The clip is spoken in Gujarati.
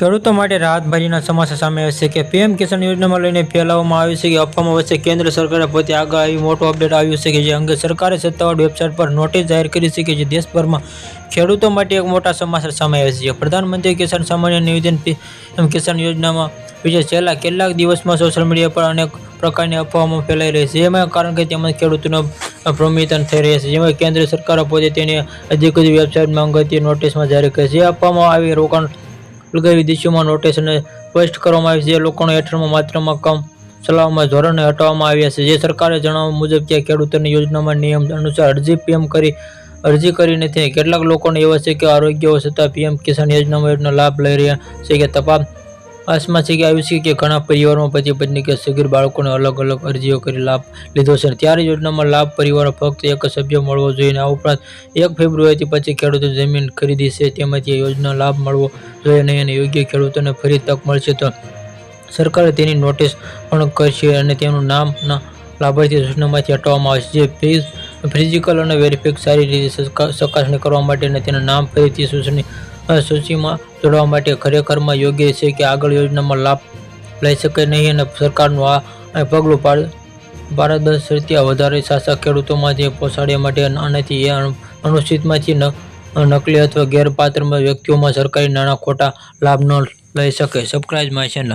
ખેડૂતો માટે રાહતભરીના સમાચાર સામે આવશે કે પીએમ કિસાન યોજનામાં લઈને ફેલાવવામાં આવ્યું છે કે અફવામાં વચ્ચે કેન્દ્ર સરકારે પોતે આગળ આવી મોટો અપડેટ આવ્યું છે કે જે અંગે સરકારે સત્તાવાર વેબસાઇટ પર નોટિસ જાહેર કરી છે કે જે દેશભરમાં ખેડૂતો માટે એક મોટા સમાચાર સામે આવ્યા છે. પ્રધાનમંત્રી કિસાન સામાન્ય નિવેદન પીએમ કિસાન યોજનામાં વિશે છેલ્લા કેટલાક દિવસમાં સોશિયલ મીડિયા પર અનેક પ્રકારની અફવામાં ફેલાઈ રહી છે. જેમાં કારણ કે તેમાં ખેડૂતોનો ભ્રમિતન થઈ રહ્યા છે. જેમાં કેન્દ્ર સરકારે પોતે તેની અધિકૃત વેબસાઇટમાં અંગત નોટિસમાં જાહેર કરી છે. આપવામાં આવી રોકાણ લગાવી દેશોમાં નોટિસ અને સ્પષ્ટ કરવામાં આવી છે. જે લોકોના હેઠળમાં માત્રામાં કમ ચલાવવામાં ધોરણે હટાવવામાં આવ્યા છે. જે સરકારે જણાવ્યા મુજબ કે ખેડૂતોની યોજનામાં નિયમ અનુસાર અરજી પીએમ કરી, અરજી કરી નથી કેટલાક લોકોને એવા છે કે આરોગ્ય છતાં પીએમ કિસાન યોજનામાં યોજના લાભ લઈ રહ્યા છે કે તપાસ આસમાં છે કે આવ્યું છે કે ઘણા પરિવારોમાં પતિ પત્ની કે સગીર બાળકોને અલગ અલગ અરજીઓ કરી લાભ લીધો છે. ત્યારે યોજનામાં લાભ પરિવારો ફક્ત એક સભ્ય મળવો જોઈએ આ ઉપરાંત એક ફેબ્રુઆરીથી પછી ખેડૂતો જમીન ખરીદી છે. તેમાંથી યોજના લાભ મળવો જોઈએ નહીં અને યોગ્ય ખેડૂતોને ફરી તક મળશે તો સરકારે તેની નોટિસ પણ કરશે અને તેનું નામના લાભાર્થી સૂચનામાંથી હટાવવામાં આવશે. જે ફીઝ ફિઝિકલ અને વેરિફિક સારી રીતે ચકાસણી કરવા માટે અને તેના નામ ફરીથી સૂચની સૂચિમાં જોડવા માટે ખરેખરમાં યોગ્ય છે કે આગળ યોજનામાં લાભ લઈ શકે નહીં અને સરકારનું આ પગલું પાડ રીતે વધારે શાસક ખેડૂતોમાંથી પહોંચાડ્યા માટે આનાથી એ અનુ- અનુસૂચિતમાંથી નકલી અથવા ગેરપાત્ર વ્યક્તિઓમાં સરકારી નાણાં ખોટા લાભ ન લઈ શકે. Subscribe my channel